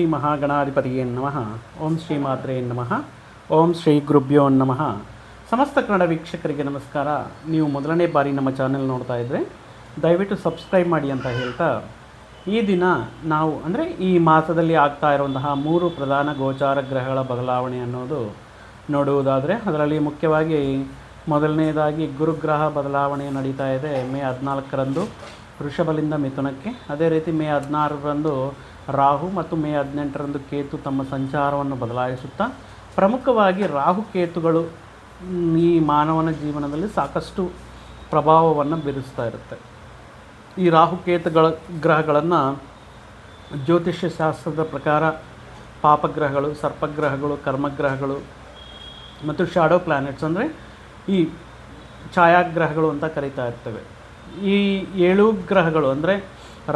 ಶ್ರೀ ಮಹಾಗಣಾಧಿಪತಿಯೇ ನಮಃ. ಓಂ ಶ್ರೀ ಮಾತ್ರೇ ನಮಃ. ಓಂ ಶ್ರೀ ಗುರುಭ್ಯೋ ನಮಃ. ಸಮಸ್ತ ಕನ್ನಡ ವೀಕ್ಷಕರಿಗೆ ನಮಸ್ಕಾರ. ನೀವು ಮೊದಲನೇ ಬಾರಿ ನಮ್ಮ ಚಾನೆಲ್ ನೋಡ್ತಾ ಇದ್ದರೆ ದಯವಿಟ್ಟು ಸಬ್ಸ್ಕ್ರೈಬ್ ಮಾಡಿ ಅಂತ ಹೇಳ್ತಾ, ಈ ದಿನ ನಾವು, ಅಂದರೆ ಈ ಮಾಸದಲ್ಲಿ ಆಗ್ತಾ ಇರುವಂತಹ ಮೂರು ಪ್ರಧಾನ ಗೋಚಾರ ಗ್ರಹಗಳ ಬದಲಾವಣೆ ಅನ್ನೋದು ನೋಡುವುದಾದರೆ, ಅದರಲ್ಲಿ ಮುಖ್ಯವಾಗಿ ಮೊದಲನೇದಾಗಿ ಗುರುಗ್ರಹ ಬದಲಾವಣೆ ನಡೀತಾ ಇದೆ. ಮೇ ಹದಿನಾಲ್ಕರಂದು ವೃಷಭಲಿಂದ ಮಿಥುನಕ್ಕೆ. ಅದೇ ರೀತಿ ಮೇ ಹದಿನಾರರಂದು ರಾಹು ಮತ್ತು ಮೇ ಹದಿನೆಂಟರಂದು ಕೇತು ತಮ್ಮ ಸಂಚಾರವನ್ನು ಬದಲಾಯಿಸುತ್ತಾ, ಪ್ರಮುಖವಾಗಿ ರಾಹು ಕೇತುಗಳು ಈ ಮಾನವನ ಜೀವನದಲ್ಲಿ ಸಾಕಷ್ಟು ಪ್ರಭಾವವನ್ನು ಬೀರಿಸ್ತಾ ಇರುತ್ತೆ. ಈ ರಾಹುಕೇತುಗಳ ಗ್ರಹಗಳನ್ನು ಜ್ಯೋತಿಷ್ಯ ಶಾಸ್ತ್ರದ ಪ್ರಕಾರ ಪಾಪಗ್ರಹಗಳು, ಸರ್ಪಗ್ರಹಗಳು, ಕರ್ಮಗ್ರಹಗಳು ಮತ್ತು ಶಾಡೋ ಪ್ಲ್ಯಾನೆಟ್ಸ್ ಅಂದರೆ ಈ ಛಾಯಾಗ್ರಹಗಳು ಅಂತ ಕರೀತಾ ಇರ್ತವೆ. ಈ ಏಳು ಗ್ರಹಗಳು ಅಂದರೆ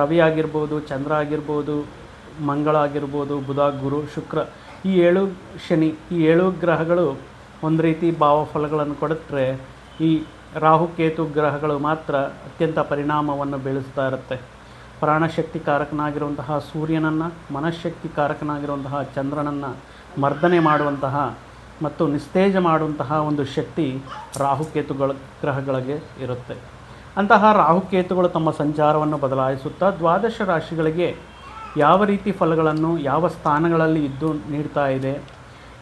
ರವಿ ಆಗಿರ್ಬೋದು, ಚಂದ್ರ ಆಗಿರ್ಬೋದು ಮಂಗಳ ಆಗಿರ್ಬೋದು, ಬುಧ, ಗುರು, ಶುಕ್ರ, ಈ ಏಳು ಶನಿ, ಈ ಏಳು ಗ್ರಹಗಳು ಒಂದು ರೀತಿ ಭಾವಫಲಗಳನ್ನು ಕೊಡುತ್ತೆ ಈ ರಾಹುಕೇತು ಗ್ರಹಗಳು ಮಾತ್ರ ಅತ್ಯಂತ ಪರಿಣಾಮವನ್ನು ಬೀಳಿಸ್ತಾ ಇರುತ್ತೆ. ಪ್ರಾಣಶಕ್ತಿ ಕಾರಕನಾಗಿರುವಂತಹ ಸೂರ್ಯನನ್ನು ಮನಃಶಕ್ತಿ ಕಾರಕನಾಗಿರುವಂತಹ ಚಂದ್ರನನ್ನು ಮರ್ದನೆ ಮಾಡುವಂತಹ ಮತ್ತು ನಿಸ್ತೇಜ ಮಾಡುವಂತಹ ಒಂದು ಶಕ್ತಿ ರಾಹುಕೇತುಗಳ ಗ್ರಹಗಳಿಗೆ ಇರುತ್ತೆ. ಅಂತಹ ರಾಹುಕೇತುಗಳು ತಮ್ಮ ಸಂಚಾರವನ್ನು ಬದಲಾಯಿಸುತ್ತಾ ದ್ವಾದಶ ರಾಶಿಗಳಿಗೆ ಯಾವ ರೀತಿ ಫಲಗಳನ್ನು, ಯಾವ ಸ್ಥಾನಗಳಲ್ಲಿ ಇದ್ದು ನೀಡ್ತಾ ಇದೆ,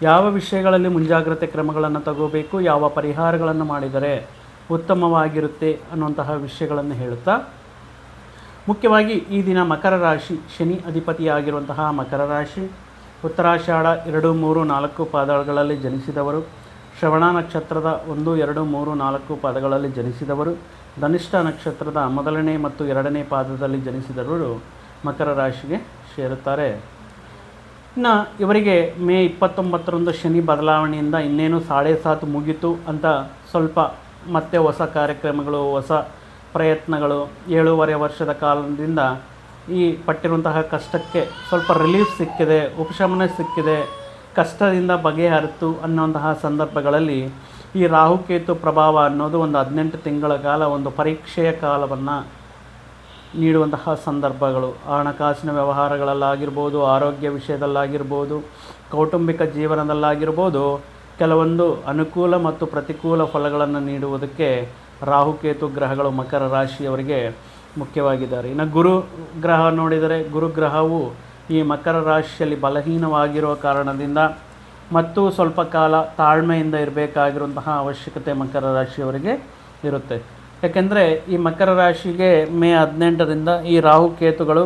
ಯಾವ ವಿಷಯಗಳಲ್ಲಿ ಮುಂಜಾಗ್ರತೆ ಕ್ರಮಗಳನ್ನು ತಗೋಬೇಕು, ಯಾವ ಪರಿಹಾರಗಳನ್ನು ಮಾಡಿದರೆ ಉತ್ತಮವಾಗಿರುತ್ತೆ ಅನ್ನುವಂತಹ ವಿಷಯಗಳನ್ನು ಹೇಳುತ್ತಾ, ಮುಖ್ಯವಾಗಿ ಈ ದಿನ ಮಕರ ರಾಶಿ, ಶನಿ ಅಧಿಪತಿಯಾಗಿರುವಂತಹ ಮಕರ ರಾಶಿ, ಉತ್ತರಾಷಾಢ ಎರಡು ಮೂರು ನಾಲ್ಕು ಪಾದಗಳಲ್ಲಿ ಜನಿಸಿದವರು, ಶ್ರವಣ ನಕ್ಷತ್ರದ ಒಂದು, ಎರಡು ಮೂರು ನಾಲ್ಕು ಪಾದಗಳಲ್ಲಿ ಜನಿಸಿದವರು, ಧನಿಷ್ಠ ನಕ್ಷತ್ರದ ಮೊದಲನೇ ಮತ್ತು ಎರಡನೇ ಪಾದದಲ್ಲಿ ಜನಿಸಿದವರು ಮಕರ ರಾಶಿಗೆ ಸೇರುತ್ತಾರೆ. ಇನ್ನು ಇವರಿಗೆ ಮೇ ಇಪ್ಪತ್ತೊಂಬತ್ತರಂದು ಶನಿ ಬದಲಾವಣೆಯಿಂದ ಇನ್ನೇನು ಸಾಳೆ ಸಾತ್ ಮುಗೀತು ಅಂತ ಸ್ವಲ್ಪ ಮತ್ತೆ ಹೊಸ ಕಾರ್ಯಕ್ರಮಗಳು, ಹೊಸ ಪ್ರಯತ್ನಗಳು ಏಳೂವರೆ ವರ್ಷದ ಕಾಲದಿಂದ ಈ ಪಟ್ಟಿರುವಂತಹ ಕಷ್ಟಕ್ಕೆ ಸ್ವಲ್ಪ ರಿಲೀಫ್ ಸಿಕ್ಕಿದೆ, ಉಪಶಮನ ಸಿಕ್ಕಿದೆ, ಕಷ್ಟದಿಂದ ಬಗೆಹರಿತು ಅನ್ನುವಂತಹ ಸಂದರ್ಭಗಳಲ್ಲಿ ಈ ರಾಹುಕೇತು ಪ್ರಭಾವ ಅನ್ನೋದು ಒಂದು ಹದಿನೆಂಟು ತಿಂಗಳ ಕಾಲ ಒಂದು ಪರೀಕ್ಷೆಯ ಕಾಲವನ್ನು ನೀಡುವಂತಹ ಸಂದರ್ಭಗಳು. ಹಣಕಾಸಿನ ವ್ಯವಹಾರಗಳಲ್ಲಾಗಿರ್ಬೋದು, ಆರೋಗ್ಯ ವಿಷಯದಲ್ಲಾಗಿರ್ಬೋದು, ಕೌಟುಂಬಿಕ ಜೀವನದಲ್ಲಾಗಿರ್ಬೋದು, ಕೆಲವೊಂದು ಅನುಕೂಲ ಮತ್ತು ಪ್ರತಿಕೂಲ ಫಲಗಳನ್ನು ನೀಡುವುದಕ್ಕೆ ರಾಹುಕೇತು ಗ್ರಹಗಳು ಮಕರ ರಾಶಿಯವರಿಗೆ ಮುಖ್ಯವಾಗಿದ್ದಾರೆ. ಇನ್ನು ಗುರು ಗ್ರಹ ನೋಡಿದರೆ ಗುರುಗ್ರಹವು ಈ ಮಕರ ರಾಶಿಯಲ್ಲಿ ಬಲಹೀನವಾಗಿರುವ ಕಾರಣದಿಂದ ಮತ್ತು ಸ್ವಲ್ಪ ಕಾಲ ತಾಳ್ಮೆಯಿಂದ ಇರಬೇಕಾಗಿರುವಂತಹ ಅವಶ್ಯಕತೆ ಮಕರ ರಾಶಿಯವರಿಗೆ ಇರುತ್ತೆ. ಯಾಕೆಂದರೆ ಈ ಮಕರ ರಾಶಿಗೆ ಮೇ ಹದಿನೆಂಟರಿಂದ ಈ ರಾಹು ಕೇತುಗಳು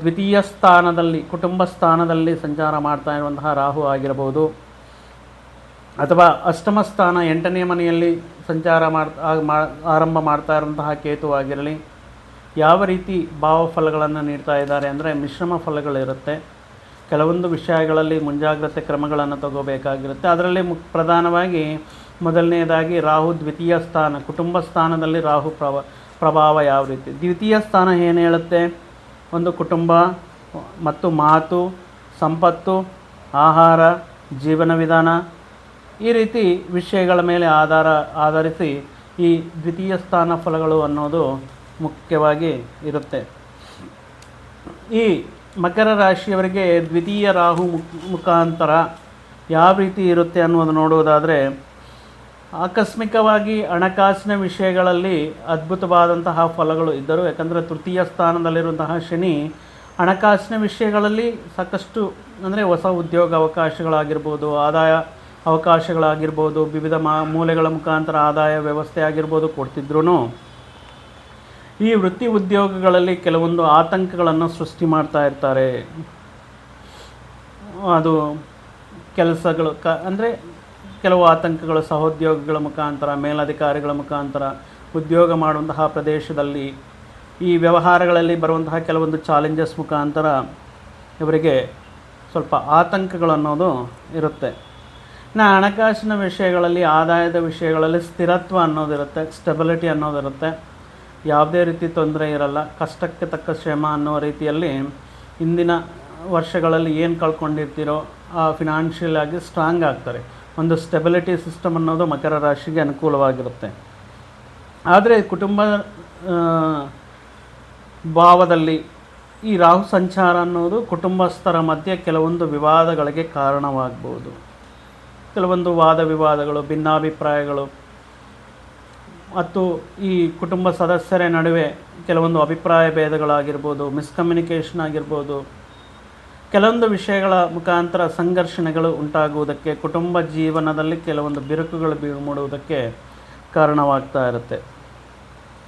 ದ್ವಿತೀಯ ಸ್ಥಾನದಲ್ಲಿ, ಕುಟುಂಬ ಸ್ಥಾನದಲ್ಲಿ ಸಂಚಾರ ಮಾಡ್ತಾ ಇರುವಂತಹ ರಾಹು ಆಗಿರಬಹುದು. ಅಥವಾ ಅಷ್ಟಮ ಸ್ಥಾನ ಎಂಟನೇ ಮನೆಯಲ್ಲಿ ಸಂಚಾರ ಮಾಡ್ತಾ ಆರಂಭ ಮಾಡ್ತಾ ಇರುವಂತಹ ಕೇತು ಆಗಿರಲಿ, ಯಾವ ರೀತಿ ಭಾವಫಲಗಳನ್ನು ನೀಡ್ತಾ ಇದ್ದಾರೆ ಅಂದರೆ ಮಿಶ್ರಮ ಫಲಗಳಿರುತ್ತೆ ಕೆಲವೊಂದು ವಿಷಯಗಳಲ್ಲಿ ಮುಂಜಾಗ್ರತೆ ಕ್ರಮಗಳನ್ನು ತಗೋಬೇಕಾಗಿರುತ್ತೆ. ಅದರಲ್ಲಿ ಮುಕ್ ಪ್ರಧಾನವಾಗಿ ಮೊದಲನೆಯದಾಗಿ ರಾಹು ದ್ವಿತೀಯ ಸ್ಥಾನ, ಕುಟುಂಬ ಸ್ಥಾನದಲ್ಲಿ ರಾಹು ಪ್ರವ, ಪ್ರಭಾವ ಯಾವ ರೀತಿ? ದ್ವಿತೀಯ ಸ್ಥಾನ ಏನು ಹೇಳುತ್ತೆ? ಒಂದು ಕುಟುಂಬ, ಮತ್ತು ಮಾತು, ಸಂಪತ್ತು, ಆಹಾರ, ಜೀವನ ವಿಧಾನ, ಈ ರೀತಿ ವಿಷಯಗಳ ಮೇಲೆ ಆಧಾರ, ಆಧರಿಸಿ ಈ ದ್ವಿತೀಯ ಸ್ಥಾನ ಫಲಗಳು ಅನ್ನೋದು ಮುಖ್ಯವಾಗಿ ಇರುತ್ತೆ. ಈ ಮಕರ ರಾಶಿಯವರಿಗೆ ದ್ವಿತೀಯ ರಾಹು ಮುಖ, ಮುಖಾಂತರ ಯಾವ ರೀತಿ ಇರುತ್ತೆ ಅನ್ನೋದು ನೋಡುವುದಾದರೆ ಆಕಸ್ಮಿಕವಾಗಿ ಹಣಕಾಸಿನ ವಿಷಯಗಳಲ್ಲಿ ಅದ್ಭುತವಾದಂತಹ ಫಲಗಳು ಇದ್ದರು, ಯಾಕಂದರೆ ತೃತೀಯ ಸ್ಥಾನದಲ್ಲಿರುವಂತಹ ಶನಿ ಹಣಕಾಸಿನ ವಿಷಯಗಳಲ್ಲಿ ಸಾಕಷ್ಟು, ಅಂದರೆ ಹೊಸ ಉದ್ಯೋಗ ಅವಕಾಶಗಳಾಗಿರ್ಬೋದು, ಆದಾಯ ಅವಕಾಶಗಳಾಗಿರ್ಬೋದು, ವಿವಿಧ ಮಾ, ಮೂಲೆಗಳ ಮುಖಾಂತರ ಆದಾಯ ವ್ಯವಸ್ಥೆ ಆಗಿರ್ಬೋದು ಕೊಡ್ತಿದ್ರು ಈ ವೃತ್ತಿ ಉದ್ಯೋಗಗಳಲ್ಲಿ ಕೆಲವೊಂದು ಆತಂಕಗಳನ್ನು ಸೃಷ್ಟಿ ಮಾಡ್ತಾ ಇರ್ತಾರೆ. ಅದು ಕೆಲಸಗಳು, ಕ, ಅಂದರೆ ಕೆಲವು ಆತಂಕಗಳು ಸಹೋದ್ಯೋಗಿಗಳ ಮುಖಾಂತರ, ಮೇಲಧಿಕಾರಿಗಳ ಮುಖಾಂತರ ಉದ್ಯೋಗ ಮಾಡುವಂತಹ ಪ್ರದೇಶದಲ್ಲಿ ಈ ವ್ಯವಹಾರಗಳಲ್ಲಿ ಬರುವಂತಹ ಕೆಲವೊಂದು ಚಾಲೆಂಜಸ್ ಮುಖಾಂತರ ಇವರಿಗೆ ಸ್ವಲ್ಪ ಆತಂಕಗಳು ಅನ್ನೋದು ಇರುತ್ತೆ. ಇನ್ನು ಹಣಕಾಸಿನ ವಿಷಯಗಳಲ್ಲಿ, ಆದಾಯದ ವಿಷಯಗಳಲ್ಲಿ ಸ್ಥಿರತ್ವ ಅನ್ನೋದಿರುತ್ತೆ ಸ್ಟೆಬಿಲಿಟಿ ಅನ್ನೋದಿರುತ್ತೆ ಯಾವುದೇ ರೀತಿ ತೊಂದರೆ ಇರಲ್ಲ. ಕಷ್ಟಕ್ಕೆ ತಕ್ಕ ಶ್ರಮ ಅನ್ನೋ ರೀತಿಯಲ್ಲಿ ಇಂದಿನ ವರ್ಷಗಳಲ್ಲಿ ಏನು ಕಳ್ಕೊಂಡಿರ್ತೀರೋ ಆ ಫಿನಾನ್ಷಿಯಲ್ ಆಗಿ ಸ್ಟ್ರಾಂಗ್ ಆಗ್ತಾರೆ. ಒಂದು ಸ್ಟೆಬಿಲಿಟಿ ಸಿಸ್ಟಮ್ ಅನ್ನೋದು ಮಕರ ರಾಶಿಗೆ ಅನುಕೂಲವಾಗಿರುತ್ತೆ. ಆದರೆ ಕುಟುಂಬ ಭಾವದಲ್ಲಿ ಈ ರಾಹು ಸಂಚಾರ ಅನ್ನೋದು ಕುಟುಂಬಸ್ಥರ ಮಧ್ಯೆ ಕೆಲವೊಂದು ವಿವಾದಗಳಿಗೆ ಕಾರಣವಾಗ್ಬೋದು. ಕೆಲವೊಂದು ವಾದ ವಿವಾದಗಳು, ಭಿನ್ನಾಭಿಪ್ರಾಯಗಳು, ಮತ್ತು ಈ ಕುಟುಂಬ ಸದಸ್ಯರ ನಡುವೆ ಕೆಲವೊಂದು ಅಭಿಪ್ರಾಯ ಭೇದಗಳಾಗಿರ್ಬೋದು ಮಿಸ್ಕಮ್ಯುನಿಕೇಷನ್ ಆಗಿರ್ಬೋದು ಕೆಲವೊಂದು ವಿಷಯಗಳ ಮುಖಾಂತರ ಸಂಘರ್ಷಣೆಗಳು ಉಂಟಾಗುವುದಕ್ಕೆ, ಕುಟುಂಬ ಜೀವನದಲ್ಲಿ ಕೆಲವೊಂದು ಬಿರುಕುಗಳು ಬೀಳು ಮೂಡುವುದಕ್ಕೆ ಕಾರಣವಾಗ್ತಾ ಇರುತ್ತೆ.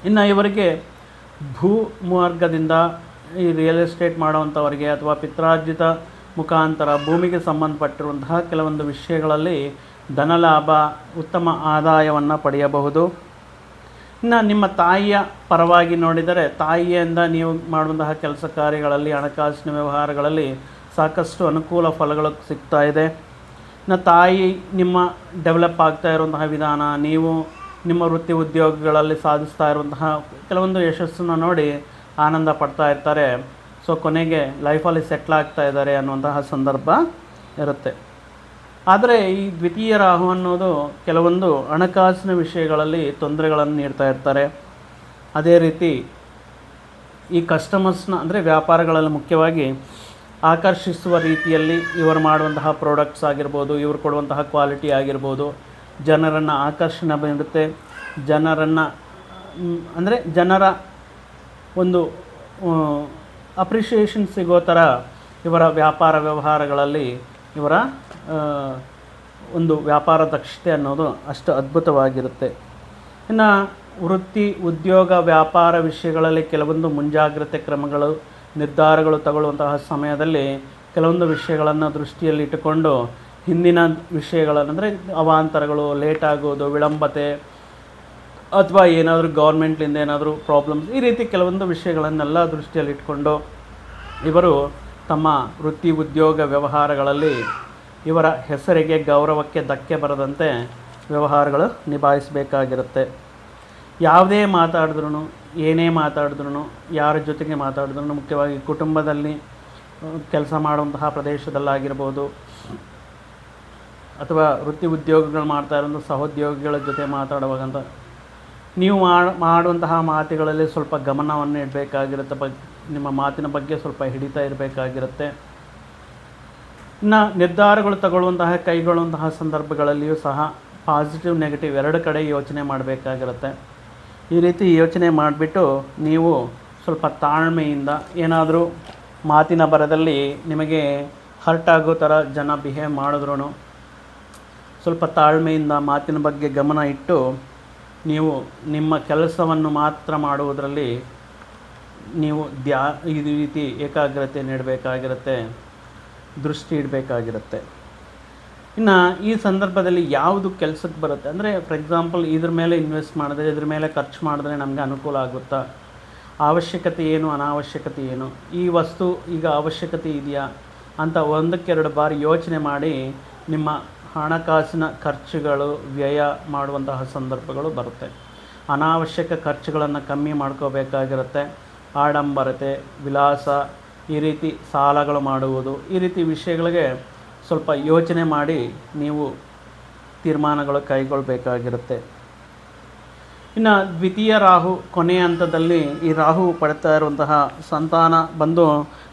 ಇನ್ನು ಇವರಿಗೆ ಭೂ ಮಾರ್ಗದಿಂದ ಈ ರಿಯಲ್ ಎಸ್ಟೇಟ್ ಮಾಡುವಂಥವರಿಗೆ ಅಥವಾ ಪಿತ್ರಾರ್ಜಿತ ಮುಖಾಂತರ ಭೂಮಿಗೆ ಸಂಬಂಧಪಟ್ಟಿರುವಂತಹ ಕೆಲವೊಂದು ವಿಷಯಗಳಲ್ಲಿ ಧನಲಾಭ, ಉತ್ತಮ ಆದಾಯವನ್ನು ಪಡೆಯಬಹುದು. ಇನ್ನು ನಿಮ್ಮ ತಾಯಿಯ ಪರವಾಗಿ ನೋಡಿದರೆ ತಾಯಿಯಿಂದ ನೀವು ಮಾಡುವಂತಹ ಕೆಲಸ ಕಾರ್ಯಗಳಲ್ಲಿ, ಹಣಕಾಸಿನ ವ್ಯವಹಾರಗಳಲ್ಲಿ ಸಾಕಷ್ಟು ಅನುಕೂಲ ಫಲಗಳು ಸಿಗ್ತಾ ಇದೆ. ಇನ್ನು ತಾಯಿ ನಿಮ್ಮ ಡೆವಲಪ್ ಆಗ್ತಾ ಇರುವಂತಹ ವಿಧಾನ, ನೀವು ನಿಮ್ಮ ವೃತ್ತಿ ಉದ್ಯೋಗಗಳಲ್ಲಿ ಸಾಧಿಸ್ತಾ ಇರುವಂತಹ ಕೆಲವೊಂದು ಯಶಸ್ಸನ್ನು ನೋಡಿ ಆನಂದ ಪಡ್ತಾ ಇರ್ತಾರೆ. ಸೊ, ಕೊನೆಗೆ ಲೈಫಲ್ಲಿ ಸೆಟ್ಲ್ ಆಗ್ತಾ ಇದ್ದಾರೆ ಅನ್ನುವಂತಹ ಸಂದರ್ಭ ಇರುತ್ತೆ. ಆದರೆ ಈ ದ್ವಿತೀಯ ರಾಹು ಅನ್ನೋದು ಕೆಲವೊಂದು ಹಣಕಾಸಿನ ವಿಷಯಗಳಲ್ಲಿ ತೊಂದರೆಗಳನ್ನು ನೀಡ್ತಾ ಇರ್ತಾರೆ. ಅದೇ ರೀತಿ ಈ ಕಸ್ಟಮರ್ಸ್ನ ಅಂದರೆ ವ್ಯಾಪಾರಗಳಲ್ಲಿ ಮುಖ್ಯವಾಗಿ ಆಕರ್ಷಿಸುವ ರೀತಿಯಲ್ಲಿ ಇವರು ಮಾಡುವಂತಹ ಪ್ರಾಡಕ್ಟ್ಸ್ ಆಗಿರ್ಬೋದು, ಇವರು ಕೊಡುವಂತಹ ಕ್ವಾಲಿಟಿ ಆಗಿರ್ಬೋದು, ಜನರನ್ನು ಆಕರ್ಷಣೆ ನೀಡುತ್ತೆ. ಜನರನ್ನು ಅಂದರೆ ಜನರ ಒಂದು ಅಪ್ರಿಷಿಯೇಷನ್ ಸಿಗೋ ಥರ ಇವರ ವ್ಯಾಪಾರ ವ್ಯವಹಾರಗಳಲ್ಲಿ ಇವರ ಒಂದು ವ್ಯಾಪಾರ ದಕ್ಷತೆ ಅನ್ನೋದು ಅಷ್ಟು ಅದ್ಭುತವಾಗಿರುತ್ತೆ. ಇನ್ನು ವೃತ್ತಿ, ಉದ್ಯೋಗ, ವ್ಯಾಪಾರ ವಿಷಯಗಳಲ್ಲಿ ಕೆಲವೊಂದು ಮುಂಜಾಗ್ರತೆ ಕ್ರಮಗಳು, ನಿರ್ಧಾರಗಳು ತಗೊಳ್ಳುವಂತಹ ಸಮಯದಲ್ಲಿ ಕೆಲವೊಂದು ವಿಷಯಗಳನ್ನು ದೃಷ್ಟಿಯಲ್ಲಿ ಇಟ್ಟುಕೊಂಡು ಹಿಂದಿನ ವಿಷಯಗಳನ್ನು ಅಂದರೆ ಅವಾಂತರಗಳು ಲೇಟ್ ಆಗೋದು, ವಿಳಂಬತೆ, ಅಥವಾ ಏನಾದರೂ ಗೌರ್ಮೆಂಟ್ಲಿಂದ ಏನಾದರೂ ಪ್ರಾಬ್ಲಮ್ಸ್ ಈ ರೀತಿ ಕೆಲವೊಂದು ವಿಷಯಗಳನ್ನೆಲ್ಲ ದೃಷ್ಟಿಯಲ್ಲಿ ಇಟ್ಕೊಂಡು ಇವರು ತಮ್ಮ ವೃತ್ತಿ ಉದ್ಯೋಗ ವ್ಯವಹಾರಗಳಲ್ಲಿ ಇವರ ಹೆಸರಿಗೆ ಗೌರವಕ್ಕೆ ಧಕ್ಕೆ ಬರದಂತೆ ವ್ಯವಹಾರಗಳು ನಿಭಾಯಿಸಬೇಕಾಗಿರುತ್ತೆ. ಯಾವುದೇ ಮಾತಾಡಿದ್ರೂ ಏನೇ ಮಾತಾಡಿದ್ರೂ ಯಾರ ಜೊತೆಗೆ ಮಾತಾಡಿದ್ರೂ ಮುಖ್ಯವಾಗಿ ಕುಟುಂಬದಲ್ಲಿ ಕೆಲಸ ಮಾಡುವಂತಹ ಪ್ರದೇಶದಲ್ಲಾಗಿರ್ಬೋದು, ಅಥವಾ ವೃತ್ತಿ ಉದ್ಯೋಗಗಳು ಮಾಡ್ತಾ ಇರೋ ಸಹೋದ್ಯೋಗಿಗಳ ಜೊತೆ ಮಾತಾಡುವಾಗಂತ ನೀವು ಮಾಡ್- ಮಾಡುವಂತಹ ಮಾತುಗಳಲ್ಲಿ ಸ್ವಲ್ಪ ಗಮನವನ್ನು ಇಡಬೇಕಾಗಿರುತ್ತೆ ನಿಮ್ಮ ಮಾತಿನ ಬಗ್ಗೆ ಸ್ವಲ್ಪ ಹಿಡಿತಾ ಇರಬೇಕಾಗಿರುತ್ತೆ. ಇನ್ನು ನಿರ್ಧಾರಗಳು ತಗೊಳ್ಳುವಂತಹ, ಕೈಗೊಳ್ಳುವಂತಹ ಸಂದರ್ಭಗಳಲ್ಲಿಯೂ ಸಹ ಪಾಸಿಟಿವ್ ನೆಗೆಟಿವ್ ಎರಡು ಕಡೆ ಯೋಚನೆ ಮಾಡಬೇಕಾಗಿರುತ್ತೆ. ಈ ರೀತಿ ಯೋಚನೆ ಮಾಡಿಬಿಟ್ಟು ನೀವು ಸ್ವಲ್ಪ ತಾಳ್ಮೆಯಿಂದ ಏನಾದರೂ ಮಾತಿನ ಬರದಲ್ಲಿ ನಿಮಗೆ ಹರ್ಟ್ ಆಗೋ ಥರ ಜನ ಬಿಹೇವ್ ಮಾಡಿದ್ರು ಸ್ವಲ್ಪ ತಾಳ್ಮೆಯಿಂದ ಮಾತಿನ ಬಗ್ಗೆ ಗಮನ ಇಟ್ಟು ನೀವು ನಿಮ್ಮ ಕೆಲಸವನ್ನು ಮಾತ್ರ ಮಾಡುವುದರಲ್ಲಿ ನೀವು ಧ್ಯಾ ಇದು ರೀತಿ ಏಕಾಗ್ರತೆ ನೀಡಬೇಕಾಗಿರುತ್ತೆ, ದೃಷ್ಟಿ ಇಡಬೇಕಾಗಿರುತ್ತೆ. ಇನ್ನು ಈ ಸಂದರ್ಭದಲ್ಲಿ ಯಾವುದು ಕೆಲಸಕ್ಕೆ ಬರುತ್ತೆ? ಅಂದರೆ ಫಾರ್ ಎಕ್ಸಾಂಪಲ್ ಇದ್ರ ಮೇಲೆ ಇನ್ವೆಸ್ಟ್ ಮಾಡಿದ್ರೆ, ಇದ್ರ ಮೇಲೆ ಖರ್ಚು ಮಾಡಿದ್ರೆ ನಮಗೆ ಅನುಕೂಲ ಆಗುತ್ತಾ? ಅವಶ್ಯಕತೆ ಏನು, ಅನಾವಶ್ಯಕತೆ ಏನು? ಈ ವಸ್ತು ಈಗ ಅವಶ್ಯಕತೆ ಇದೆಯಾ? ಅಂತ ಒಂದಕ್ಕೆರಡು ಬಾರಿ ಯೋಚನೆ ಮಾಡಿ ನಿಮ್ಮ ಹಣಕಾಸಿನ ಖರ್ಚುಗಳು ವ್ಯಯ ಮಾಡುವಂತಹ ಸಂದರ್ಭಗಳು ಬರುತ್ತೆ. ಅನಾವಶ್ಯಕ ಖರ್ಚುಗಳನ್ನು ಕಮ್ಮಿ ಮಾಡ್ಕೋಬೇಕಾಗಿರುತ್ತೆ. ಆಡಂಬರತೆ ವಿಲಾಸ ಈ ರೀತಿ ಸಾಲಗಳು ಮಾಡುವುದು, ಈ ರೀತಿ ವಿಷಯಗಳಿಗೆ ಸ್ವಲ್ಪ ಯೋಚನೆ ಮಾಡಿ ನೀವು ತೀರ್ಮಾನಗಳು ಕೈಗೊಳ್ಳಬೇಕಾಗಿರುತ್ತೆ ಇನ್ನು ದ್ವಿತೀಯ ರಾಹು ಕೊನೆಯ ಹಂತದಲ್ಲಿ ಈ ರಾಹು ಪಡ್ತಾ ಇರುವಂತಹ ಸಂತಾನ ಬಂದು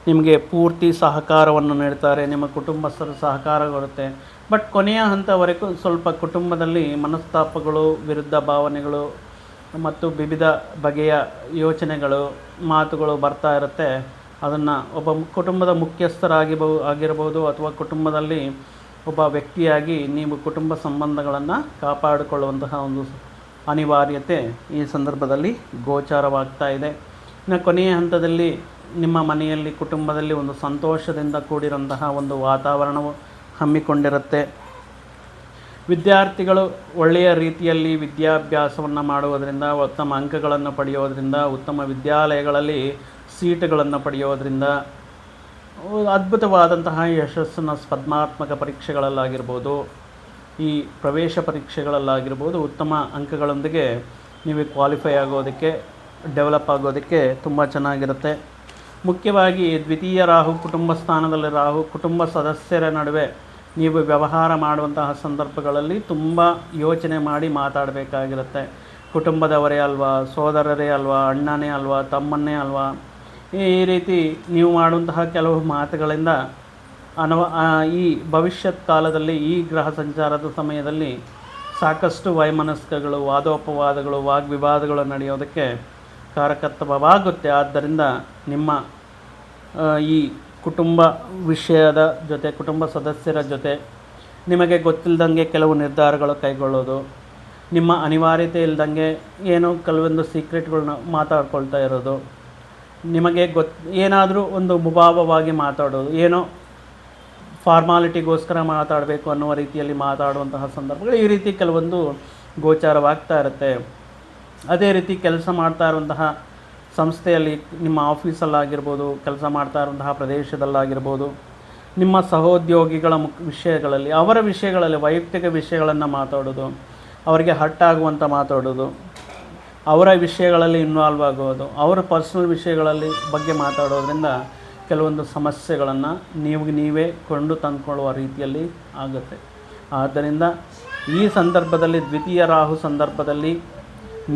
ನಿಮಗೆ ಪೂರ್ತಿ ಸಹಕಾರವನ್ನು ನೀಡ್ತಾರೆ, ನಿಮ್ಮ ಕುಟುಂಬಸ್ಥರ ಸಹಕಾರ ಬರುತ್ತೆ ಬಟ್ ಕೊನೆಯ ಹಂತವರೆಗೂ ಸ್ವಲ್ಪ ಕುಟುಂಬದಲ್ಲಿ ಮನಸ್ತಾಪಗಳು, ವಿರುದ್ಧ ಭಾವನೆಗಳು ಮತ್ತು ವಿವಿಧ ಬಗೆಯ ಯೋಚನೆಗಳು, ಮಾತುಗಳು ಬರ್ತಾ ಇರುತ್ತೆ. ಅದನ್ನು ಒಬ್ಬ ಕುಟುಂಬದ ಮುಖ್ಯಸ್ಥರಾಗಿ ಆಗಿರ್ಬೋದು ಅಥವಾ ಕುಟುಂಬದಲ್ಲಿ ಒಬ್ಬ ವ್ಯಕ್ತಿಯಾಗಿ ನೀವು ಕುಟುಂಬ ಸಂಬಂಧಗಳನ್ನು ಕಾಪಾಡಿಕೊಳ್ಳುವಂತಹ ಒಂದು ಅನಿವಾರ್ಯತೆ ಈ ಸಂದರ್ಭದಲ್ಲಿ ಗೋಚಾರವಾಗ್ತಾ ಇದೆ. ಇನ್ನು ಕೊನೆಯ ಹಂತದಲ್ಲಿ ನಿಮ್ಮ ಮನೆಯಲ್ಲಿ, ಕುಟುಂಬದಲ್ಲಿ ಒಂದು ಸಂತೋಷದಿಂದ ಕೂಡಿರುವಂತಹ ಒಂದು ವಾತಾವರಣವು ಹಮ್ಮಿಕೊಂಡಿರುತ್ತೆ. ವಿದ್ಯಾರ್ಥಿಗಳು ಒಳ್ಳೆಯ ರೀತಿಯಲ್ಲಿ ವಿದ್ಯಾಭ್ಯಾಸವನ್ನು ಮಾಡುವುದರಿಂದ, ಉತ್ತಮ ಅಂಕಗಳನ್ನು ಪಡೆಯೋದರಿಂದ ಉತ್ತಮ ವಿದ್ಯಾಲಯಗಳಲ್ಲಿ ಸೀಟುಗಳನ್ನು ಪಡೆಯೋದರಿಂದ ಅದ್ಭುತವಾದಂತಹ ಯಶಸ್ಸನ್ನು ಸ್ಪರ್ಧಾತ್ಮಕ ಪರೀಕ್ಷೆಗಳಲ್ಲಾಗಿರ್ಬೋದು, ಈ ಪ್ರವೇಶ ಪರೀಕ್ಷೆಗಳಲ್ಲಾಗಿರ್ಬೋದು, ಉತ್ತಮ ಅಂಕಗಳೊಂದಿಗೆ ನೀವು ಕ್ವಾಲಿಫೈ ಆಗೋದಕ್ಕೆ ಡೆವಲಪ್ ಆಗೋದಕ್ಕೆ ತುಂಬ ಚೆನ್ನಾಗಿರುತ್ತೆ. ಮುಖ್ಯವಾಗಿ ದ್ವಿತೀಯ ರಾಹು ಕುಟುಂಬ ಸ್ಥಾನದಲ್ಲಿ ರಾಹು ಕುಟುಂಬ ಸದಸ್ಯರ ನಡುವೆ ನೀವು ವ್ಯವಹಾರ ಮಾಡುವಂತಹ ಸಂದರ್ಭಗಳಲ್ಲಿ ತುಂಬ ಯೋಚನೆ ಮಾಡಿ ಮಾತಾಡಬೇಕಾಗಿರುತ್ತೆ. ಕುಟುಂಬದವರೇ ಅಲ್ವಾ, ಸೋದರರೇ ಅಲ್ವಾ, ಅಣ್ಣನೇ ಅಲ್ವಾ, ತಮ್ಮನ್ನೇ ಅಲ್ವಾ, ಈ ರೀತಿ ನೀವು ಮಾಡುವಂತಹ ಕೆಲವು ಮಾತುಗಳಿಂದ ಅನವ ಈ ಭವಿಷ್ಯತ್ ಕಾಲದಲ್ಲಿ, ಈ ಗ್ರಹ ಸಂಚಾರದ ಸಮಯದಲ್ಲಿ ಸಾಕಷ್ಟು ವೈಮನಸ್ಕಗಳು, ವಾದೋಪವಾದಗಳು, ವಾಗ್ವಿವಾದಗಳು ನಡೆಯೋದಕ್ಕೆ ಕಾರಕತ್ವವಾಗುತ್ತೆ. ಆದ್ದರಿಂದ ನಿಮ್ಮ ಈ ಕುಟುಂಬ ವಿಷಯದ ಜೊತೆ, ಕುಟುಂಬ ಸದಸ್ಯರ ಜೊತೆ ನಿಮಗೆ ಗೊತ್ತಿಲ್ಲದಂಗೆ ಕೆಲವು ನಿರ್ಧಾರಗಳು ಕೈಗೊಳ್ಳೋದು, ನಿಮ್ಮ ಅನಿವಾರ್ಯತೆ ಇಲ್ದಂಗೆ ಏನೋ ಕೆಲವೊಂದು ಸೀಕ್ರೆಟ್ಗಳನ್ನ ಮಾತಾಡ್ಕೊಳ್ತಾ ಇರೋದು, ನಿಮಗೆ ಗೊತ್, ಏನಾದರೂ ಒಂದು ಮುಭಾವವಾಗಿ ಮಾತಾಡೋದು, ಏನೋ ಫಾರ್ಮಾಲಿಟಿಗೋಸ್ಕರ ಮಾತಾಡಬೇಕು ಅನ್ನುವ ರೀತಿಯಲ್ಲಿ ಮಾತಾಡುವಂತಹ ಸಂದರ್ಭಗಳು ಈ ರೀತಿ ಕೆಲವೊಂದು ಗೋಚಾರವಾಗ್ತಾ ಇರುತ್ತೆ. ಅದೇ ರೀತಿ ಕೆಲಸ ಮಾಡ್ತಾ ಇರುವಂತಹ ಸಂಸ್ಥೆಯಲ್ಲಿ ನಿಮ್ಮ ಆಫೀಸಲ್ಲಾಗಿರ್ಬೋದು, ಕೆಲಸ ಮಾಡ್ತಾ ಇರುವಂತಹ ಪ್ರದೇಶದಲ್ಲಾಗಿರ್ಬೋದು, ನಿಮ್ಮ ಸಹೋದ್ಯೋಗಿಗಳ ಮುಖ ವಿಷಯಗಳಲ್ಲಿ, ಅವರ ವಿಷಯಗಳಲ್ಲಿ ವೈಯಕ್ತಿಕ ವಿಷಯಗಳನ್ನು ಮಾತಾಡೋದು, ಅವರಿಗೆ ಹರ್ಟ್ ಆಗುವಂಥ ಮಾತಾಡೋದು, ಅವರ ವಿಷಯಗಳಲ್ಲಿ ಇನ್ವಾಲ್ವ್ ಆಗೋದು, ಅವರ ಪರ್ಸ್ನಲ್ ವಿಷಯಗಳಲ್ಲಿ ಬಗ್ಗೆ ಮಾತಾಡೋದ್ರಿಂದ ಕೆಲವೊಂದು ಸಮಸ್ಯೆಗಳನ್ನು ನೀವು, ನೀವೇ ಕೊಂಡು ತಂದುಕೊಳ್ಳುವ ರೀತಿಯಲ್ಲಿ ಆಗುತ್ತೆ. ಆದ್ದರಿಂದ ಈ ಸಂದರ್ಭದಲ್ಲಿ, ದ್ವಿತೀಯ ರಾಹು ಸಂದರ್ಭದಲ್ಲಿ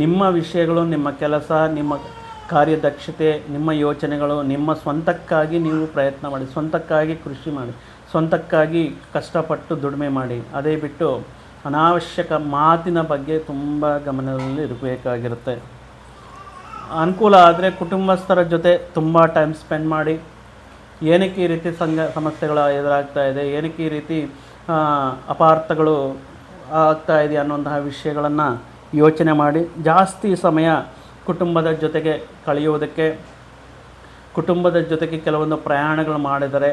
ನಿಮ್ಮ ವಿಷಯಗಳು, ನಿಮ್ಮ ಕೆಲಸ, ನಿಮ್ಮ ಕಾರ್ಯದಕ್ಷತೆ, ನಿಮ್ಮ ಯೋಚನೆಗಳು, ನಿಮ್ಮ ಸ್ವಂತಕ್ಕಾಗಿ ನೀವು ಪ್ರಯತ್ನ ಮಾಡಿ, ಸ್ವಂತಕ್ಕಾಗಿ ಕೃಷಿ ಮಾಡಿ, ಸ್ವಂತಕ್ಕಾಗಿ ಕಷ್ಟಪಟ್ಟು ದುಡಿಮೆ ಮಾಡಿ, ಅದೇ ಬಿಟ್ಟು ಅನಾವಶ್ಯಕ ಮಾತಿನ ಬಗ್ಗೆ ತುಂಬ ಗಮನದಲ್ಲಿ ಇರಬೇಕಾಗಿರುತ್ತೆ. ಅನುಕೂಲ ಆದರೆ ಕುಟುಂಬಸ್ಥರ ಜೊತೆ ತುಂಬ ಟೈಮ್ ಸ್ಪೆಂಡ್ ಮಾಡಿ, ಏನಕ್ಕೆ ಈ ರೀತಿ ಸಂಘ ಸಮಸ್ಯೆಗಳು ಎದುರಾಗ್ತಾ ಇದೆ, ಏನಕ್ಕೆ ಈ ರೀತಿ ಅಪಾರ್ಥಗಳು ಆಗ್ತಾ ಇದೆ ಅನ್ನುವಂತಹ ವಿಷಯಗಳನ್ನು ಯೋಚನೆ ಮಾಡಿ, ಜಾಸ್ತಿ ಸಮಯ ಕುಟುಂಬದ ಜೊತೆಗೆ ಕಳೆಯುವುದಕ್ಕೆ, ಕುಟುಂಬದ ಜೊತೆಗೆ ಕೆಲವೊಂದು ಪ್ರಯಾಣಗಳು ಮಾಡಿದರೆ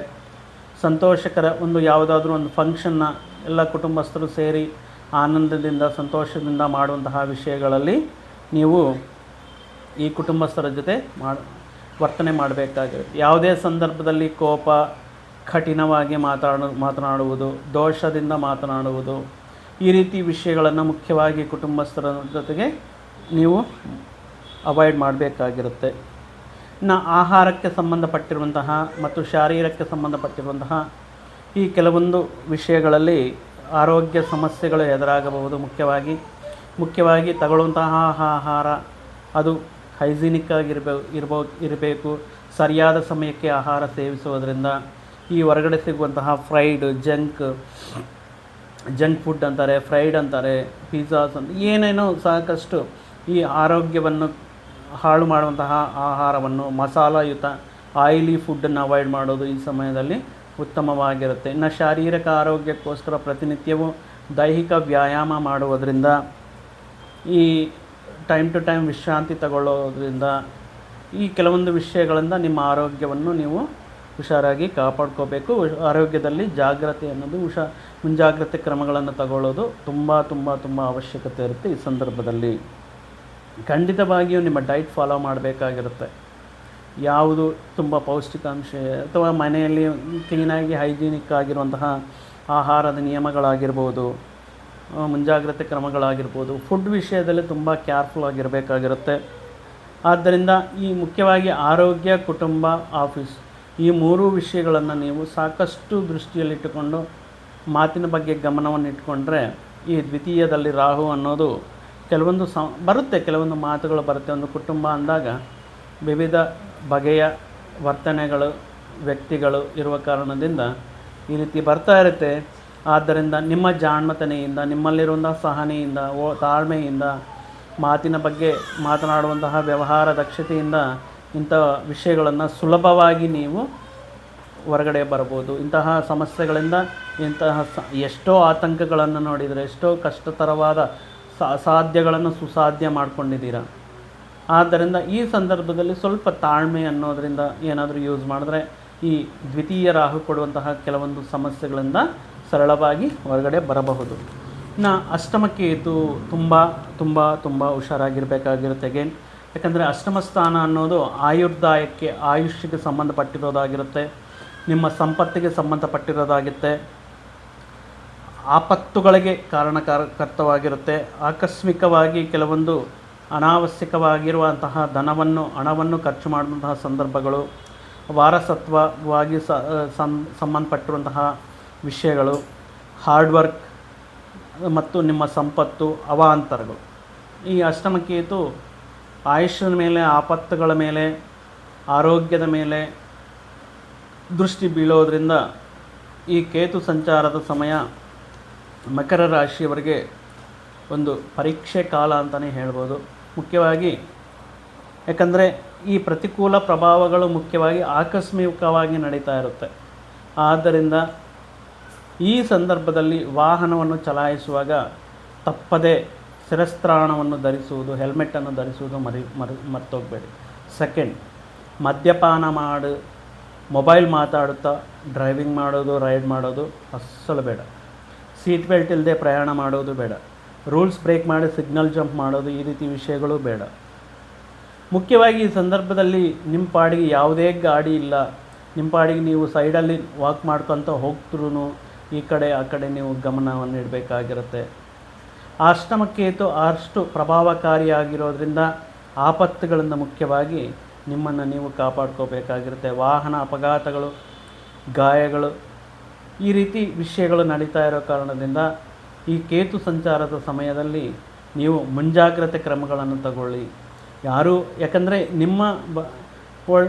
ಸಂತೋಷಕರ ಒಂದು ಯಾವುದಾದ್ರೂ ಒಂದು ಫಂಕ್ಷನ್ನ ಎಲ್ಲ ಕುಟುಂಬಸ್ಥರು ಸೇರಿ ಆನಂದದಿಂದ, ಸಂತೋಷದಿಂದ ಮಾಡುವಂತಹ ವಿಷಯಗಳಲ್ಲಿ ನೀವು ಈ ಕುಟುಂಬಸ್ಥರ ಜೊತೆ ಮಾಡ ವರ್ತನೆ ಮಾಡಬೇಕಾಗಿರುತ್ತೆ. ಯಾವುದೇ ಸಂದರ್ಭದಲ್ಲಿ ಕೋಪ, ಕಠಿಣವಾಗಿ ಮಾತಾಡ, ಮಾತನಾಡುವುದು, ದೋಷದಿಂದ ಮಾತನಾಡುವುದು, ಈ ರೀತಿ ವಿಷಯಗಳನ್ನು ಮುಖ್ಯವಾಗಿ ಕುಟುಂಬಸ್ಥರ ಜೊತೆಗೆ ನೀವು ಅವಾಯ್ಡ್ ಮಾಡಬೇಕಾಗಿರುತ್ತೆ. ಇನ್ನು ಆಹಾರಕ್ಕೆ ಸಂಬಂಧಪಟ್ಟಿರುವಂತಹ ಮತ್ತು ಶಾರೀರಕ್ಕೆ ಸಂಬಂಧಪಟ್ಟಿರುವಂತಹ ಈ ಕೆಲವೊಂದು ವಿಷಯಗಳಲ್ಲಿ ಆರೋಗ್ಯ ಸಮಸ್ಯೆಗಳು ಎದುರಾಗಬಹುದು ಮುಖ್ಯವಾಗಿ. ಮುಖ್ಯವಾಗಿ ತಗೊಳ್ಳುವಂತಹ ಆಹಾರ ಅದು ಹೈಜೀನಿಕ್ ಆಗಿರ್ಬೇ, ಇರ್ಬೋ, ಇರಬೇಕು. ಸರಿಯಾದ ಸಮಯಕ್ಕೆ ಆಹಾರ ಸೇವಿಸುವುದರಿಂದ ಈ ಹೊರಗಡೆ ಸಿಗುವಂತಹ ಫ್ರೈಡ್ ಜಂಕ್ ಜಂಕ್ ಫುಡ್ ಅಂತಾರೆ ಫ್ರೈಡ್ ಅಂತಾರೆ ಪಿಜ್ಜಾಸ್ ಅಂತ ಏನೇನೋ ಸಾಕಷ್ಟು ಈ ಆರೋಗ್ಯವನ್ನು ಹಾಳು ಮಾಡುವಂತಹ ಆಹಾರವನ್ನು ಮಸಾಲಯುತ ಆಯಿಲಿ ಫುಡ್ಡನ್ನು ಅವಾಯ್ಡ್ ಮಾಡೋದು ಈ ಸಮಯದಲ್ಲಿ ಉತ್ತಮವಾಗಿರುತ್ತೆ. ಇನ್ನು ಶಾರೀರಿಕ ಆರೋಗ್ಯಕ್ಕೋಸ್ಕರ ಪ್ರತಿನಿತ್ಯವೂ ದೈಹಿಕ ವ್ಯಾಯಾಮ ಮಾಡುವುದರಿಂದ ಈ ಟೈಮ್ ಟು ಟೈಮ್ ವಿಶ್ರಾಂತಿ ತಗೊಳ್ಳೋದ್ರಿಂದ ಈ ಕೆಲವೊಂದು ವಿಷಯಗಳಿಂದ ನಿಮ್ಮ ಆರೋಗ್ಯವನ್ನು ನೀವು ಹುಷಾರಾಗಿ ಕಾಪಾಡ್ಕೋಬೇಕು. ಆರೋಗ್ಯದಲ್ಲಿ ಜಾಗ್ರತೆ ಅನ್ನೋದು ಹುಷಾ, ಮುಂಜಾಗ್ರತೆ ಕ್ರಮಗಳನ್ನು ತಗೊಳ್ಳೋದು ತುಂಬ ತುಂಬ ತುಂಬ ಅವಶ್ಯಕತೆ ಇರುತ್ತೆ ಈ ಸಂದರ್ಭದಲ್ಲಿ. ಖಂಡಿತವಾಗಿಯೂ ನಿಮ್ಮ ಡೈಟ್ ಫಾಲೋ ಮಾಡಬೇಕಾಗಿರುತ್ತೆ. ಯಾವುದು ತುಂಬ ಪೌಷ್ಟಿಕಾಂಶ, ಅಥವಾ ಮನೆಯಲ್ಲಿ ಕ್ಲೀನಾಗಿ ಹೈಜೀನಿಕ್ ಆಗಿರುವಂತಹ ಆಹಾರದ ನಿಯಮಗಳಾಗಿರ್ಬೋದು ಮುಂಜಾಗ್ರತೆ ಕ್ರಮಗಳಾಗಿರ್ಬೋದು, ಫುಡ್ ವಿಷಯದಲ್ಲಿ ತುಂಬ ಕೇರ್ಫುಲ್ ಆಗಿರಬೇಕಾಗಿರುತ್ತೆ. ಆದ್ದರಿಂದ ಈ ಮುಖ್ಯವಾಗಿ ಆರೋಗ್ಯ, ಕುಟುಂಬ, ಆಫೀಸ್ ಈ ಮೂರು ವಿಷಯಗಳನ್ನು ನೀವು ಸಾಕಷ್ಟು ದೃಷ್ಟಿಯಲ್ಲಿಟ್ಟುಕೊಂಡು ಮಾತಿನ ಬಗ್ಗೆ ಗಮನವನ್ನು ಇಟ್ಕೊಂಡ್ರೆ ಈ ದ್ವಿತೀಯದಲ್ಲಿ ರಾಹು ಅನ್ನೋದು ಕೆಲವೊಂದು ಸ, ಬರುತ್ತೆ, ಕೆಲವೊಂದು ಮಾತುಗಳು ಬರುತ್ತೆ. ಒಂದು ಕುಟುಂಬ ಅಂದಾಗ ವಿವಿಧ ಬಗೆಯ ವರ್ತನೆಗಳು, ವ್ಯಕ್ತಿಗಳು ಇರುವ ಕಾರಣದಿಂದ ಈ ರೀತಿ ಬರ್ತಾ ಇರುತ್ತೆ. ಆದ್ದರಿಂದ ನಿಮ್ಮ ಜಾಣ್ಮತನೆಯಿಂದ, ನಿಮ್ಮಲ್ಲಿರುವಂತಹ ಸಹನೆಯಿಂದ, ಓ, ತಾಳ್ಮೆಯಿಂದ, ಮಾತಿನ ಬಗ್ಗೆ ಮಾತನಾಡುವಂತಹ ವ್ಯವಹಾರ ದಕ್ಷತೆಯಿಂದ ಇಂಥ ವಿಷಯಗಳನ್ನು ಸುಲಭವಾಗಿ ನೀವು ಹೊರಗಡೆ ಬರಬಹುದು ಇಂತಹ ಸಮಸ್ಯೆಗಳಿಂದ ಇಂತಹ ಸ, ಎಷ್ಟೋ ಆತಂಕಗಳನ್ನು ನೋಡಿದರೆ, ಎಷ್ಟೋ ಕಷ್ಟತರವಾದ ಅಸಾಧ್ಯಗಳನ್ನು ಸುಸಾಧ್ಯ ಮಾಡ್ಕೊಂಡಿದ್ದೀರಾ? ಆದ್ದರಿಂದ ಈ ಸಂದರ್ಭದಲ್ಲಿ ಸ್ವಲ್ಪ ತಾಳ್ಮೆ ಅನ್ನೋದರಿಂದ ಏನಾದರೂ ಯೂಸ್ ಮಾಡಿದ್ರೆ ಈ ದ್ವಿತೀಯ ರಾಹು ಕೊಡುವಂತಹ ಕೆಲವೊಂದು ಸಮಸ್ಯೆಗಳಿಂದ ಸರಳವಾಗಿ ಹೊರಗಡೆ ಬರಬಹುದು. ಇನ್ನು ಇದು ತುಂಬ ತುಂಬ ತುಂಬ ಹುಷಾರಾಗಿರಬೇಕಾಗಿರುತ್ತೆ ಅಗೇನ್ ಯಾಕಂದರೆ ಅಷ್ಟಮ ಸ್ಥಾನ ಅನ್ನೋದು ಆಯುರ್ದಾಯಕ್ಕೆ, ಆಯುಷ್ಯಕ್ಕೆ ಸಂಬಂಧಪಟ್ಟಿರೋದಾಗಿರುತ್ತೆ. ನಿಮ್ಮ ಸಂಪತ್ತಿಗೆ ಸಂಬಂಧಪಟ್ಟಿರೋದಾಗುತ್ತೆ. ಆಪತ್ತುಗಳಿಗೆ ಕಾರಣಕರ್ತವಾಗಿರುತ್ತೆ ಆಕಸ್ಮಿಕವಾಗಿ ಕೆಲವೊಂದು ಅನಾವಶ್ಯಕವಾಗಿರುವಂತಹ ಧನವನ್ನು, ಹಣವನ್ನು ಖರ್ಚು ಮಾಡುವಂತಹ ಸಂದರ್ಭಗಳು, ವಾರಸತ್ವವಾಗಿ ಸಂಬಂಧಪಟ್ಟಿರುವಂತಹ ವಿಷಯಗಳು, ಹಾರ್ಡ್ ವರ್ಕ್ ಮತ್ತು ನಿಮ್ಮ ಸಂಪತ್ತು, ಅವಾಂತರಗಳು. ಈ ಅಷ್ಟಮಕೇತು ಆಯುಷ್ಯದ ಮೇಲೆ, ಆಪತ್ತುಗಳ ಮೇಲೆ, ಆರೋಗ್ಯದ ಮೇಲೆ ದೃಷ್ಟಿ ಬೀಳೋದರಿಂದ ಈ ಕೇತು ಸಂಚಾರದ ಸಮಯ ಮಕರ ರಾಶಿಯವರಿಗೆ ಒಂದು ಪರೀಕ್ಷೆ ಕಾಲ ಅಂತಲೇ ಹೇಳ್ಬೋದು. ಮುಖ್ಯವಾಗಿ ಯಾಕಂದರೆ ಈ ಪ್ರತಿಕೂಲ ಪ್ರಭಾವಗಳು ಮುಖ್ಯವಾಗಿ ಆಕಸ್ಮಿಕವಾಗಿ ನಡೀತಾ ಇರುತ್ತೆ. ಆದ್ದರಿಂದ ಈ ಸಂದರ್ಭದಲ್ಲಿ ವಾಹನವನ್ನು ಚಲಾಯಿಸುವಾಗ ತಪ್ಪದೆ ಶಿರಸ್ತ್ರಾಣವನ್ನು ಧರಿಸುವುದು, ಹೆಲ್ಮೆಟ್ಟನ್ನು ಧರಿಸುವುದು ಮರಿ ಮರಿ, ಮರ್ತೋಗಬೇಡಿ. ಸೆಕೆಂಡ್, ಮದ್ಯಪಾನ ಮಾಡು, ಮೊಬೈಲ್ ಮಾತಾಡುತ್ತಾ, ಡ್ರೈವಿಂಗ್ ಮಾಡೋದು, ರೈಡ್ ಮಾಡೋದು ಅಸ್ಸಲು ಬೇಡ. ಸೀಟ್ ಬೆಲ್ಟ್ ಇಲ್ಲದೆ ಪ್ರಯಾಣ ಮಾಡೋದು ಬೇಡ. ರೂಲ್ಸ್ ಬ್ರೇಕ್ ಮಾಡಿ ಸಿಗ್ನಲ್ ಜಂಪ್ ಮಾಡೋದು ಈ ರೀತಿ ವಿಷಯಗಳು ಬೇಡ. ಮುಖ್ಯವಾಗಿ ಈ ಸಂದರ್ಭದಲ್ಲಿ ನಿಮ್ಮ ಪಾಡಿಗೆ ಯಾವುದೇ ಗಾಡಿ ಇಲ್ಲ. ನಿಮ್ಮ ಪಾಡಿಗೆ ನೀವು ಸೈಡಲ್ಲಿ ವಾಕ್ ಮಾಡ್ಕೊತ ಹೋಗ್ತ್ರೂ ಈ ಕಡೆ ಆ ಕಡೆ ನೀವು ಗಮನವನ್ನು ಇಡಬೇಕಾಗಿರುತ್ತೆ. ಆಶ್ರಮಕ್ಕೇತು ಅಷ್ಟು ಪ್ರಭಾವಕಾರಿಯಾಗಿರೋದ್ರಿಂದ ಆಪತ್ತುಗಳಿಂದ ಮುಖ್ಯವಾಗಿ ನಿಮ್ಮನ್ನು ನೀವು ಕಾಪಾಡ್ಕೋಬೇಕಾಗಿರುತ್ತೆ. ವಾಹನ ಅಪಘಾತಗಳು, ಗಾಯಗಳು ಈ ರೀತಿ ವಿಷಯಗಳು ನಡೀತಾ ಇರೋ ಕಾರಣದಿಂದ ಈ ಕೇತು ಸಂಚಾರದ ಸಮಯದಲ್ಲಿ ನೀವು ಮುಂಜಾಗ್ರತೆ ಕ್ರಮಗಳನ್ನು ತಗೊಳ್ಳಿ. ಯಾರು, ಯಾಕಂದರೆ ನಿಮ್ಮ ಬ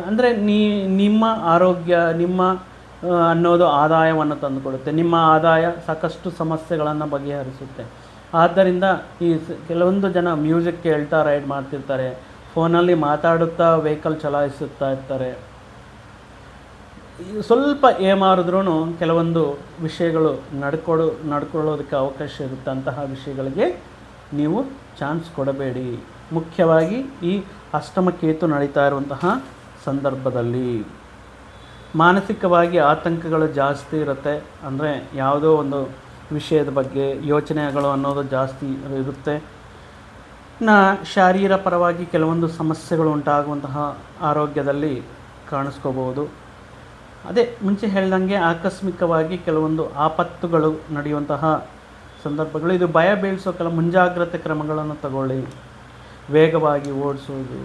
ಅಂದರೆ ನೀ, ನಿಮ್ಮ ಆರೋಗ್ಯ, ನಿಮ್ಮ ಅನ್ನೋದು ಆದಾಯವನ್ನು ತಂದುಕೊಡುತ್ತೆ. ನಿಮ್ಮ ಆದಾಯ ಸಾಕಷ್ಟು ಸಮಸ್ಯೆಗಳನ್ನು ಬಗೆಹರಿಸುತ್ತೆ. ಆದ್ದರಿಂದ ಈ ಕೆಲವೊಂದು ಜನ ಮ್ಯೂಸಿಕ್ ಕೇಳ್ತಾ ರೈಡ್ ಮಾಡ್ತಿರ್ತಾರೆ. ಫೋನಲ್ಲಿ ಮಾತಾಡುತ್ತಾ ವೆಹಿಕಲ್ ಚಲಾಯಿಸುತ್ತಾ ಇರ್ತಾರೆ. ಸ್ವಲ್ಪ ಏಮಾರಿದ್ರೂ ಕೆಲವೊಂದು ವಿಷಯಗಳು ನಡ್ಕೊಡು, ನಡ್ಕೊಳ್ಳೋದಕ್ಕೆ ಅವಕಾಶ ಇರುತ್ತೆ. ಅಂತಹ ವಿಷಯಗಳಿಗೆ ನೀವು ಚಾನ್ಸ್ ಕೊಡಬೇಡಿ. ಮುಖ್ಯವಾಗಿ ಈ ಅಷ್ಟಮ ಕೇತು ನಡೀತಾ ಇರುವಂತಹ ಸಂದರ್ಭದಲ್ಲಿ. ಮಾನಸಿಕವಾಗಿ ಆತಂಕಗಳು ಜಾಸ್ತಿ ಇರುತ್ತೆ. ಅಂದರೆ ಯಾವುದೋ ಒಂದು ವಿಷಯದ ಬಗ್ಗೆ ಯೋಚನೆಗಳು ಅನ್ನೋದು ಜಾಸ್ತಿ ಇರುತ್ತೆ. ನಾ ಶಾರೀರ ಪರವಾಗಿ ಕೆಲವೊಂದು ಸಮಸ್ಯೆಗಳು ಉಂಟಾಗುವಂತಹ ಆರೋಗ್ಯದಲ್ಲಿ ಕಾಣಿಸ್ಕೋಬಹುದು ಅದೇ ಮುಂಚೆ ಹೇಳ್ದಂಗೆ ಆಕಸ್ಮಿಕವಾಗಿ ಕೆಲವೊಂದು ಆಪತ್ತುಗಳು ನಡೆಯುವಂತಹ ಸಂದರ್ಭಗಳು. ಇದು ಭಯ ಬೀಳಿಸೋ ಕೆಲ ಮುಂಜಾಗ್ರತೆ ಕ್ರಮಗಳನ್ನು ತಗೊಳ್ಳಿ. ವೇಗವಾಗಿ ಓಡಿಸೋದು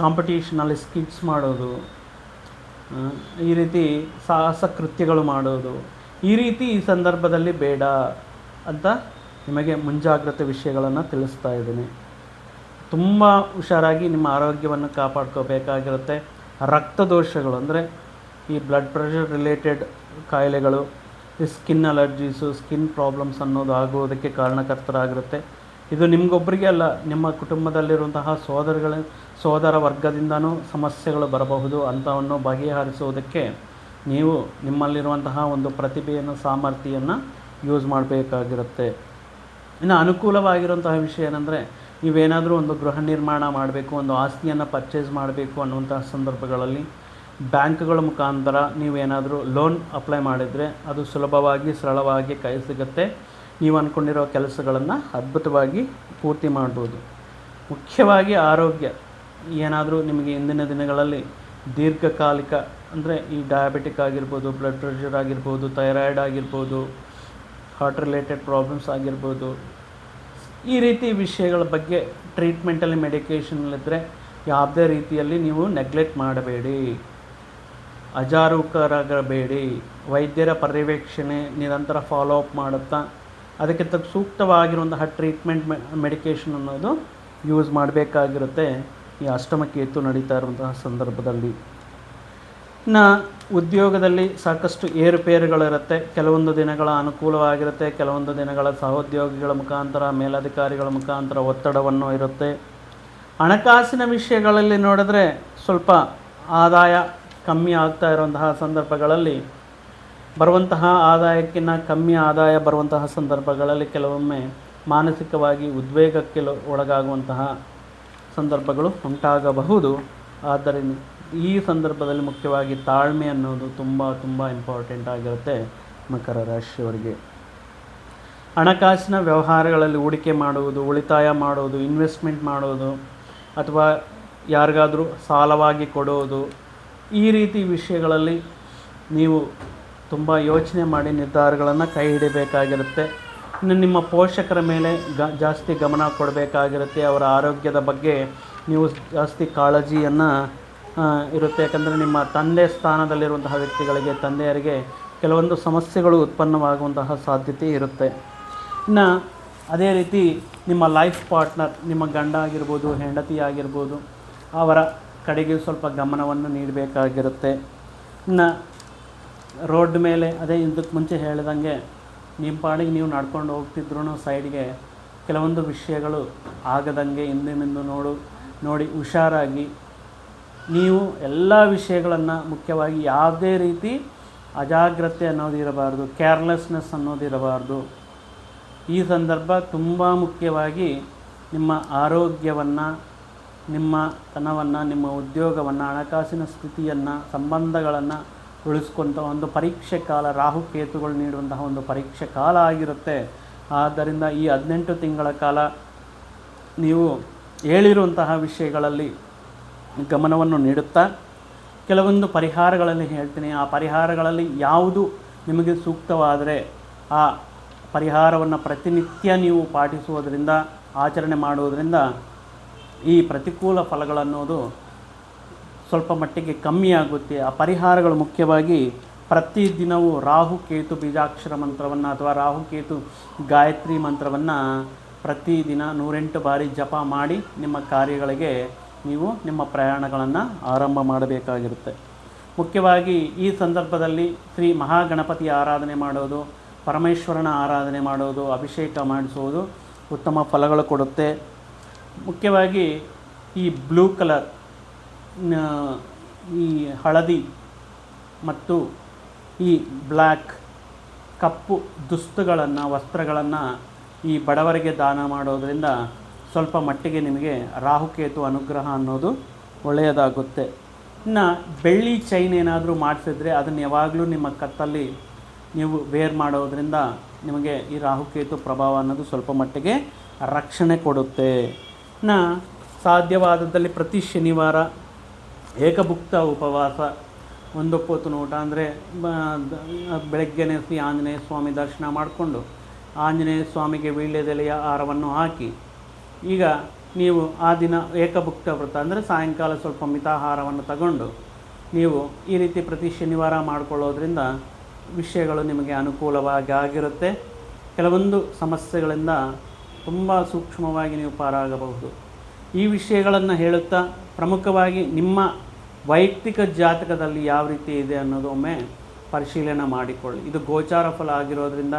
ಕಾಂಪಿಟೀಷನಲ್ಲಿ ಸ್ಕಿಟ್ಸ್ ಮಾಡೋದು ಈ ರೀತಿ ಸಾಹಸ ಕೃತ್ಯಗಳು ಮಾಡೋದು. ಈ ರೀತಿ ಈ ಸಂದರ್ಭದಲ್ಲಿ ಬೇಡ ಅಂತ ನಿಮಗೆ ಮುಂಜಾಗ್ರತೆ ವಿಷಯಗಳನ್ನು ತಿಳಿಸ್ತಾ ಇದ್ದೀನಿ. ತುಂಬ ಹುಷಾರಾಗಿ ನಿಮ್ಮ ಆರೋಗ್ಯವನ್ನು ಕಾಪಾಡ್ಕೋಬೇಕಾಗಿರುತ್ತೆ. ರಕ್ತದೋಷಗಳು ಅಂದರೆ ಈ ಬ್ಲಡ್ ಪ್ರೆಷರ್ ರಿಲೇಟೆಡ್ ಕಾಯಿಲೆಗಳು, ಈ ಸ್ಕಿನ್ ಅಲರ್ಜೀಸು ಸ್ಕಿನ್ ಪ್ರಾಬ್ಲಮ್ಸ್ ಅನ್ನೋದು ಆಗುವುದಕ್ಕೆ ಕಾರಣಕರ್ತರಾಗಿರುತ್ತೆ. ಇದು ನಿಮಗೊಬ್ಬರಿಗೆ ಅಲ್ಲ, ನಿಮ್ಮ ಕುಟುಂಬದಲ್ಲಿರುವಂತಹ ಸೋದರಗಳ, ಸೋದರ ವರ್ಗದಿಂದನೂ ಸಮಸ್ಯೆಗಳು ಬರಬಹುದು ಅಂಥವನ್ನು ಬಗೆಹರಿಸುವುದಕ್ಕೆ ನೀವು ನಿಮ್ಮಲ್ಲಿರುವಂತಹ ಒಂದು ಪ್ರತಿಭೆಯನ್ನು, ಸಾಮರ್ಥ್ಯವನ್ನು ಯೂಸ್ ಮಾಡಬೇಕಾಗಿರುತ್ತೆ. ಇನ್ನು ಅನುಕೂಲವಾಗಿರುವಂತಹ ವಿಷಯ ಏನಂದರೆ, ನೀವೇನಾದರೂ ಒಂದು ಗೃಹ ನಿರ್ಮಾಣ ಮಾಡಬೇಕು, ಒಂದು ಆಸ್ತಿಯನ್ನು ಪರ್ಚೇಸ್ ಮಾಡಬೇಕು ಅನ್ನುವಂತಹ ಸಂದರ್ಭಗಳಲ್ಲಿ ಬ್ಯಾಂಕ್ಗಳ ಮುಖಾಂತರ ನೀವೇನಾದರೂ ಲೋನ್ ಅಪ್ಲೈ ಮಾಡಿದರೆ ಅದು ಸುಲಭವಾಗಿ, ಸರಳವಾಗಿ ಕೈ ಸಿಗುತ್ತೆ. ನೀವು ಅಂದ್ಕೊಂಡಿರೋ ಕೆಲಸಗಳನ್ನು ಅದ್ಭುತವಾಗಿ ಪೂರ್ತಿ ಮಾಡ್ಬೋದು. ಮುಖ್ಯವಾಗಿ ಆರೋಗ್ಯ. ಏನಾದರೂ ನಿಮಗೆ ಇಂದಿನ ದಿನಗಳಲ್ಲಿ ದೀರ್ಘಕಾಲಿಕ ಅಂದರೆ ಈ ಡಯಾಬಿಟಿಕ್ ಆಗಿರ್ಬೋದು ಬ್ಲಡ್ ಪ್ರೆಷರ್ ಆಗಿರ್ಬೋದು ಥೈರಾಯ್ಡ್ ಆಗಿರ್ಬೋದು ಹಾರ್ಟ್ ರಿಲೇಟೆಡ್ ಪ್ರಾಬ್ಲಮ್ಸ್ ಆಗಿರ್ಬೋದು, ಈ ರೀತಿ ವಿಷಯಗಳ ಬಗ್ಗೆ ಟ್ರೀಟ್ಮೆಂಟಲ್ಲಿ ಮೆಡಿಕೇಷನಲ್ಲಿದ್ದರೆ ಯಾವುದೇ ರೀತಿಯಲ್ಲಿ ನೀವು ನೆಗ್ಲೆಕ್ಟ್ ಮಾಡಬೇಡಿ. ಅಜಾರೂಕರಾಗಬೇಡಿ ವೈದ್ಯರ ಪರ್ಯವೇಕ್ಷಣೆ ನಿರಂತರ ಫಾಲೋ ಅಪ್ ಮಾಡುತ್ತಾ, ಅದಕ್ಕೆ ತಕ್ಕ ಸೂಕ್ತವಾಗಿರುವಂತಹ ಟ್ರೀಟ್ಮೆಂಟ್ ಮೆಡಿಕೇಷನ್ ಅನ್ನೋದು ಯೂಸ್ ಮಾಡಬೇಕಾಗಿರುತ್ತೆ. ಈ ಅಷ್ಟಮಕೇತು ನಡೀತಾ ಇರುವಂತಹ ಸಂದರ್ಭದಲ್ಲಿ. ಇನ್ನು ಉದ್ಯೋಗದಲ್ಲಿ ಸಾಕಷ್ಟು ಏರುಪೇರುಗಳಿರುತ್ತೆ. ಕೆಲವೊಂದು ದಿನಗಳ ಅನುಕೂಲವಾಗಿರುತ್ತೆ, ಕೆಲವೊಂದು ದಿನಗಳ ಸಹೋದ್ಯೋಗಿಗಳ ಮುಖಾಂತರ, ಮೇಲಧಿಕಾರಿಗಳ ಮುಖಾಂತರ ಒತ್ತಡವನ್ನು ಇರುತ್ತೆ. ಹಣಕಾಸಿನ ವಿಷಯಗಳಲ್ಲಿ ನೋಡಿದ್ರೆ ಸ್ವಲ್ಪ ಆದಾಯ ಕಮ್ಮಿ ಆಗ್ತಾ ಇರುವಂತಹ ಸಂದರ್ಭಗಳಲ್ಲಿ ಬರುವಂತಹ ಆದಾಯಕ್ಕಿಂತ ಕಮ್ಮಿ ಆದಾಯ ಬರುವಂತಹ ಸಂದರ್ಭಗಳಲ್ಲಿ ಕೆಲವೊಮ್ಮೆ ಮಾನಸಿಕವಾಗಿ ಉದ್ವೇಗಕ್ಕೆ ಒಳಗಾಗುವಂತಹ ಸಂದರ್ಭಗಳು ಉಂಟಾಗಬಹುದು. ಆದ್ದರಿಂದ ಈ ಸಂದರ್ಭದಲ್ಲಿ ಮುಖ್ಯವಾಗಿ ತಾಳ್ಮೆ ಅನ್ನೋದು ತುಂಬ ತುಂಬ ಇಂಪಾರ್ಟೆಂಟ್ ಆಗಿರುತ್ತೆ ಮಕರ ರಾಶಿಯವರಿಗೆ. ಹಣಕಾಸಿನ ವ್ಯವಹಾರಗಳಲ್ಲಿ ಹೂಡಿಕೆ ಮಾಡುವುದು, ಉಳಿತಾಯ ಮಾಡೋದು ಇನ್ವೆಸ್ಟ್ಮೆಂಟ್ ಮಾಡೋದು ಅಥವಾ ಯಾರಿಗಾದರೂ ಸಾಲವಾಗಿ ಕೊಡೋದು ಈ ರೀತಿ ವಿಷಯಗಳಲ್ಲಿ ನೀವು ತುಂಬ ಯೋಚನೆ ಮಾಡಿ ನಿರ್ಧಾರಗಳನ್ನು ಕೈ ಹಿಡಿಬೇಕಾಗಿರುತ್ತೆ. ಇನ್ನು ನಿಮ್ಮ ಪೋಷಕರ ಮೇಲೆ ಗ, ಜಾಸ್ತಿ ಗಮನ ಕೊಡಬೇಕಾಗಿರುತ್ತೆ. ಅವರ ಆರೋಗ್ಯದ ಬಗ್ಗೆ ನೀವು ಜಾಸ್ತಿ ಕಾಳಜಿಯನ್ನು ಇರುತ್ತೆ. ಯಾಕಂದರೆ ನಿಮ್ಮ ತಂದೆ ಸ್ಥಾನದಲ್ಲಿರುವಂತಹ ವ್ಯಕ್ತಿಗಳಿಗೆ, ತಂದೆಯರಿಗೆ ಕೆಲವೊಂದು ಸಮಸ್ಯೆಗಳು ಉತ್ಪನ್ನವಾಗುವಂತಹ ಸಾಧ್ಯತೆ ಇರುತ್ತೆ. ಇನ್ನು ಅದೇ ರೀತಿ ನಿಮ್ಮ ಲೈಫ್ ಪಾರ್ಟ್ನರ್, ನಿಮ್ಮ ಗಂಡ ಆಗಿರ್ಬೋದು, ಹೆಂಡತಿ ಆಗಿರ್ಬೋದು, ಅವರ ಕಡೆಗೆ ಸ್ವಲ್ಪ ಗಮನವನ್ನು ನೀಡಬೇಕಾಗಿರುತ್ತೆ. ಇನ್ನು ರೋಡ್ ಮೇಲೆ ಅದೇ ಇದಕ್ಕೆ ಮುಂಚೆ ಹೇಳಿದಂಗೆ ನಿಮ್ಮ ಪಾಡಿಗೆ ನೀವು ನಡ್ಕೊಂಡು ಹೋಗ್ತಿದ್ರು ಸೈಡ್ಗೆ ಕೆಲವೊಂದು ವಿಷಯಗಳು ಆಗದಂಗೆ ಹಿಂದಿನಿಂದ ನೋಡು, ನೋಡಿ ಹುಷಾರಾಗಿ. ನೀವು ಎಲ್ಲ ವಿಷಯಗಳನ್ನು ಮುಖ್ಯವಾಗಿ ಯಾವುದೇ ರೀತಿ ಅಜಾಗ್ರತೆ ಅನ್ನೋದಿರಬಾರ್ದು ಕೇರ್ಲೆಸ್ನೆಸ್ ಅನ್ನೋದಿರಬಾರ್ದು ಈ ಸಂದರ್ಭ ತುಂಬ ಮುಖ್ಯವಾಗಿ ನಿಮ್ಮ ಆರೋಗ್ಯವನ್ನು ನಿಮ್ಮ ತನವನ್ನು, ನಿಮ್ಮ ಉದ್ಯೋಗವನ್ನು, ಹಣಕಾಸಿನ ಸ್ಥಿತಿಯನ್ನು, ಸಂಬಂಧಗಳನ್ನು ಉಳಿಸ್ಕೊಂತ ಒಂದು ಪರೀಕ್ಷೆ ಕಾಲ ರಾಹುಕೇತುಗಳು ನೀಡುವಂತಹ ಒಂದು ಪರೀಕ್ಷೆ ಕಾಲ ಆಗಿರುತ್ತೆ. ಆದ್ದರಿಂದ ಈ ಹದಿನೆಂಟು ತಿಂಗಳ ಕಾಲ ನೀವು ಹೇಳಿರುವಂತಹ ವಿಷಯಗಳಲ್ಲಿ ಗಮನವನ್ನು ನೀಡುತ್ತಾ, ಕೆಲವೊಂದು ಪರಿಹಾರಗಳಲ್ಲಿ ಹೇಳ್ತೀನಿ. ಆ ಪರಿಹಾರಗಳಲ್ಲಿ ಯಾವುದು ನಿಮಗೆ ಸೂಕ್ತವಾದರೆ ಆ ಪರಿಹಾರವನ್ನು ಪ್ರತಿನಿತ್ಯ ನೀವು ಪಾಟಿಸುವುದರಿಂದ, ಆಚರಣೆ ಮಾಡುವುದರಿಂದ ಈ ಪ್ರತಿಕೂಲ ಫಲಗಳನ್ನೋದು ಸ್ವಲ್ಪ ಮಟ್ಟಿಗೆ ಕಮ್ಮಿ ಆಗುತ್ತೆ. ಆ ಪರಿಹಾರಗಳು ಮುಖ್ಯವಾಗಿ ಪ್ರತಿದಿನವೂ ರಾಹು ಕೇತು ಬೀಜಾಕ್ಷರ ಮಂತ್ರವನ್ನು ಅಥವಾ ರಾಹು ಕೇತು ಗಾಯತ್ರಿ ಮಂತ್ರವನ್ನು ಪ್ರತಿದಿನ ನೂರೆಂಟು ಬಾರಿ ಜಪ ಮಾಡಿ ನಿಮ್ಮ ಕಾರ್ಯಗಳಿಗೆ ನೀವು ನಿಮ್ಮ ಪ್ರಯಾಣಗಳನ್ನು ಆರಂಭ ಮಾಡಬೇಕಾಗಿರುತ್ತೆ. ಮುಖ್ಯವಾಗಿ ಈ ಸಂದರ್ಭದಲ್ಲಿ ಶ್ರೀ ಮಹಾಗಣಪತಿ ಆರಾಧನೆ ಮಾಡೋದು, ಪರಮೇಶ್ವರನ ಆರಾಧನೆ ಮಾಡೋದು, ಅಭಿಷೇಕ ಮಾಡಿಸುವುದು ಉತ್ತಮ ಫಲಗಳು ಕೊಡುತ್ತೆ. ಮುಖ್ಯವಾಗಿ ಈ ಬ್ಲೂ ಕಲರ್ ಈ ಹಳದಿ ಮತ್ತು ಈ ಬ್ಲ್ಯಾಕ್ ಕಪ್ಪು ದುಸ್ತುಗಳನ್ನು, ವಸ್ತ್ರಗಳನ್ನು ಈ ಬಡವರಿಗೆ ದಾನ ಮಾಡೋದರಿಂದ ಸ್ವಲ್ಪ ಮಟ್ಟಿಗೆ ನಿಮಗೆ ರಾಹುಕೇತು ಅನುಗ್ರಹ ಅನ್ನೋದು ಒಳ್ಳೆಯದಾಗುತ್ತೆ. ಇನ್ನು ಬೆಳ್ಳಿ ಚೈನ್ ಏನಾದರೂ ಮಾಡಿಸಿದ್ರೆ ಅದನ್ನು ಯಾವಾಗಲೂ ನಿಮ್ಮ ಕತ್ತಲ್ಲಿ ನೀವು ವೇರ್ ಮಾಡೋದರಿಂದ ನಿಮಗೆ ಈ ರಾಹುಕೇತು ಪ್ರಭಾವ ಅನ್ನೋದು ಸ್ವಲ್ಪ ಮಟ್ಟಿಗೆ ರಕ್ಷಣೆ ಕೊಡುತ್ತೆ. ಇನ್ನು ಸಾಧ್ಯವಾದದ್ದಲ್ಲಿ ಪ್ರತಿ ಶನಿವಾರ ಏಕಭುಕ್ತ ಉಪವಾಸ. ಒಂದು ನೋಟ ಅಂದರೆ ಬೆಳಗ್ಗೆನೇ ಶ್ರೀ ಆಂಜನೇಯ ಸ್ವಾಮಿ ದರ್ಶನ ಮಾಡಿಕೊಂಡು ಆಂಜನೇಯ ಸ್ವಾಮಿಗೆ ವೀಳ್ಯದೆಲೆಯ ಆಹಾರವನ್ನು ಹಾಕಿ, ಈಗ ನೀವು ಆ ದಿನ ಏಕಭುಕ್ತ ವ್ರತ ಅಂದರೆ ಸಾಯಂಕಾಲ ಸ್ವಲ್ಪ ಮಿತಾಹಾರವನ್ನು ತಗೊಂಡು ನೀವು ಈ ರೀತಿ ಪ್ರತಿ ಶನಿವಾರ ಮಾಡಿಕೊಳ್ಳೋದ್ರಿಂದ ವಿಷಯಗಳು ನಿಮಗೆ ಅನುಕೂಲವಾಗಿ ಆಗಿರುತ್ತೆ. ಕೆಲವೊಂದು ಸಮಸ್ಯೆಗಳಿಂದ ತುಂಬ ಸೂಕ್ಷ್ಮವಾಗಿ ನೀವು ಪಾರಾಗಬಹುದು. ಈ ವಿಷಯಗಳನ್ನು ಹೇಳುತ್ತಾ ಪ್ರಮುಖವಾಗಿ ನಿಮ್ಮ ವೈಯಕ್ತಿಕ ಜಾತಕದಲ್ಲಿ ಯಾವ ರೀತಿ ಇದೆ ಅನ್ನೋದೊಮ್ಮೆ ಪರಿಶೀಲನೆ ಮಾಡಿಕೊಳ್ಳಿ. ಇದು ಗೋಚಾರ ಫಲ ಆಗಿರೋದ್ರಿಂದ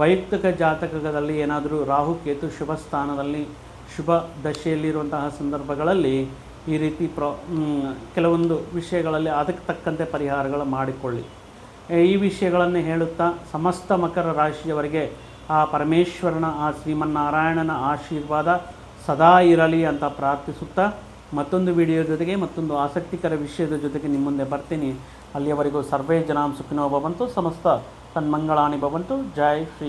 ವೈಯಕ್ತಿಕ ಜಾತಕದಲ್ಲಿ ಏನಾದರೂ ರಾಹು, ಕೇತು ಶುಭ ಸ್ಥಾನದಲ್ಲಿ, ಶುಭ ದಶೆಯಲ್ಲಿರುವಂತಹ ಸಂದರ್ಭಗಳಲ್ಲಿ ಈ ರೀತಿ ಪ್ರ ಕೆಲವೊಂದು ವಿಷಯಗಳಲ್ಲಿ ಅದಕ್ಕೆ ತಕ್ಕಂತೆ ಪರಿಹಾರಗಳು ಮಾಡಿಕೊಳ್ಳಿ. ಈ ವಿಷಯಗಳನ್ನು ಹೇಳುತ್ತಾ ಸಮಸ್ತ ಮಕರ ರಾಶಿಯವರಿಗೆ ಆ ಪರಮೇಶ್ವರನ, ಆ ಶ್ರೀಮನ್ನಾರಾಯಣನ ಆಶೀರ್ವಾದ ಸದಾ ಇರಲಿ ಅಂತ ಪ್ರಾರ್ಥಿಸುತ್ತಾ ಮತ್ತೊಂದು ವಿಡಿಯೋ ಜೊತೆಗೆ ಮತ್ತೊಂದು ಆಸಕ್ತಿಕರ ವಿಷಯದ ಜೊತೆಗೆ ನಿಮ್ಮ ಮುಂದೆ ಬರ್ತೀನಿ. ಅಲ್ಲಿಯವರೆಗೂ ಸರ್ವೇ ಜನಾಂ ಸುಖಿನೋ ಭವಂತು, ಸಮಸ್ತ ತನ್ಮಂಗಳಾನಿ ಭವಂತು. ಜೈ ಶ್ರೀ